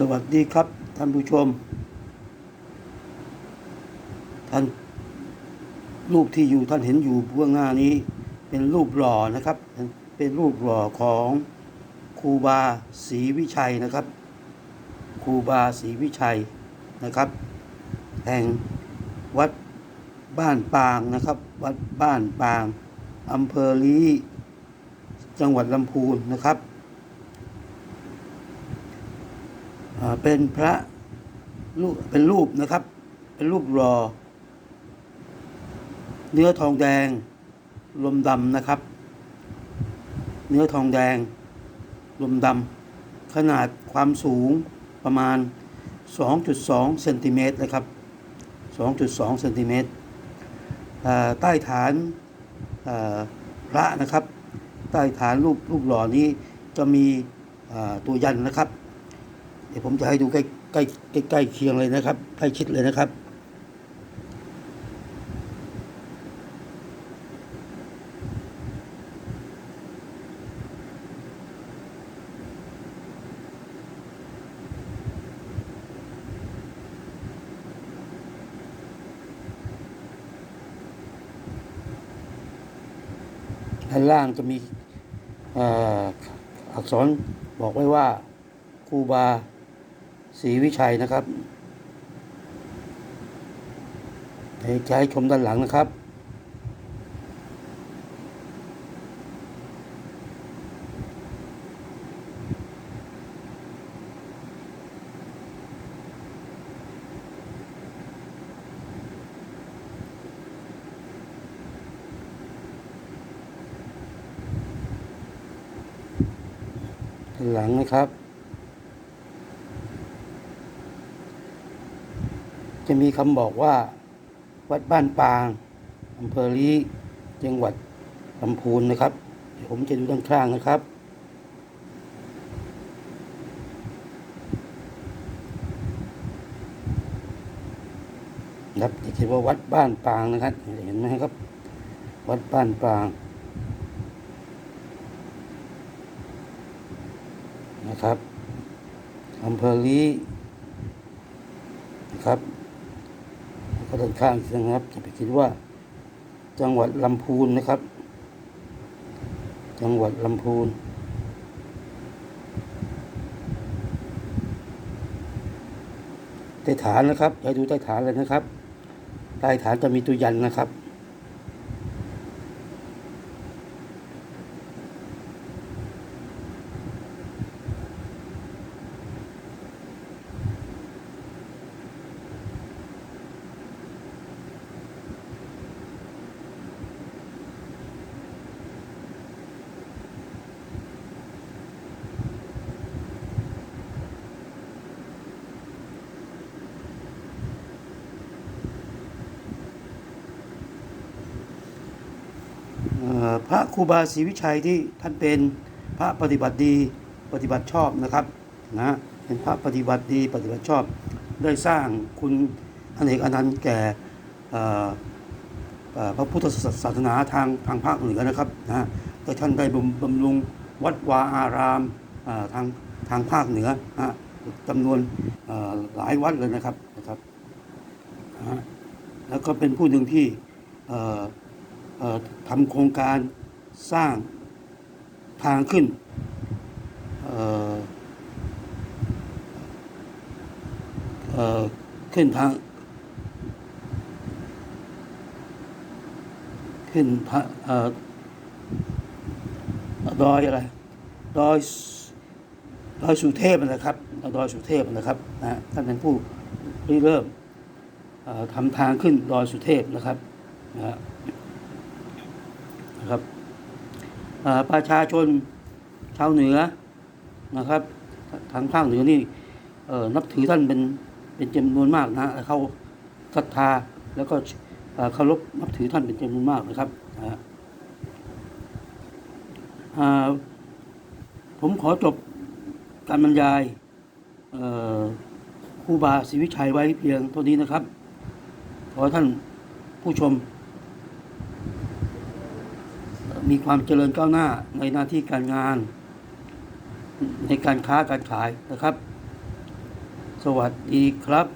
สวัสดีครับท่านผู้ชม ท่านรูปที่อยู่ท่านเห็นอยู่เบื้องหน้านี้ เป็นรูปหล่อนะครับ เป็นรูปหล่อของครูบาศรีวิชัยนะครับครูบาศรีวิชัยนะครับ แห่งวัดบ้านปางนะครับ วัดบ้านปางอำเภอลีจังหวัดลำพูนนะครับ อ่า เป็นพระรูปเป็นรูปนะครับ เป็นรูปรอ เนื้อทองแดง ลมดำนะครับ เนื้อทองแดง ลมดำขนาดความสูงประมาณ 2.2เซนติเมตรนะครับ 2.2เซนติเมตรใต้ฐานพระนะครับ ใต้ฐานรูปรูปหล่อนี้จะมีตัวยันนะครับ ดี๋ยวผมจะให้ดูใกล้ใกล้ใกล้ใกล้เคียงเลยนะครับใกล้ชิดเลยนะครับด้านล่างจะมีอักษรบอกไว้ว่าคูบา ศรีวิชัยนะครับให้ใช้ชมด้านหลังนะครับด้านหลังนะครับ จะมีคำบอกว่า วัดบ้านปางอำเภอลีจังหวัดลำพูนนะครับเดี๋ยวผมจะดูด้านข้างนะครับ ครับจะเขียนว่าวัดบ้านปางนะครับ เห็นไหมครับ วัดบ้านปาง นะครับอำเภอลีนะครับ แล้วก็ด้านข้างนะครับจะไปคิดว่า จังหวัดลำพูนนะครับ จังหวัดลำพูน ใต้ฐานนะครับให้ดูใต้ฐานเลยนะครับใต้ฐานจะมีตัวยันนะครับ เอ่อ พระครูบาศรีวิชัยที่ท่านเป็นพระปฏิบัติดีปฏิบัติชอบนะครับนะเป็นพระปฏิบัติดีปฏิบัติชอบ ได้สร้างคุณอเนกอนันต์แก่พระพุทธศาสนาทางทางภาคเหนือนะครับนะแต่ท่านได้บำบำรุงวัดวาอารามทางทางภาคเหนือนะจำนวนหลายวัดเลยนะครับนะครับนะแล้วก็เป็นผู้หนึ่งที่ ทำโครงการสร้างทางขึ้นขึ้นทางขึ้นพระเอ่อดอยอะไรดอยดอยสุเทพนะครับดอยสุเทพนะครับนะท่านเป็นผู้ริเริ่มทำทางขึ้นดอยสุเทพนะครับนะฮะ นะครับประชาชนชาวเหนือนะครับ ทางภาคเหนือนี่นับถือท่านเป็นเป็นจำนวนมากนะเขาศรัทธาแล้วก็เคารพนับถือท่านเป็นจำนวนมากนะครับผมขอจบการบรรยายครูบาศรีวิชัยไว้เพียงเท่านี้นะครับ ขอท่านผู้ชม มีความเจริญก้าวหน้าในหน้าที่การงาน ในการค้าการขายนะครับ สวัสดีครับ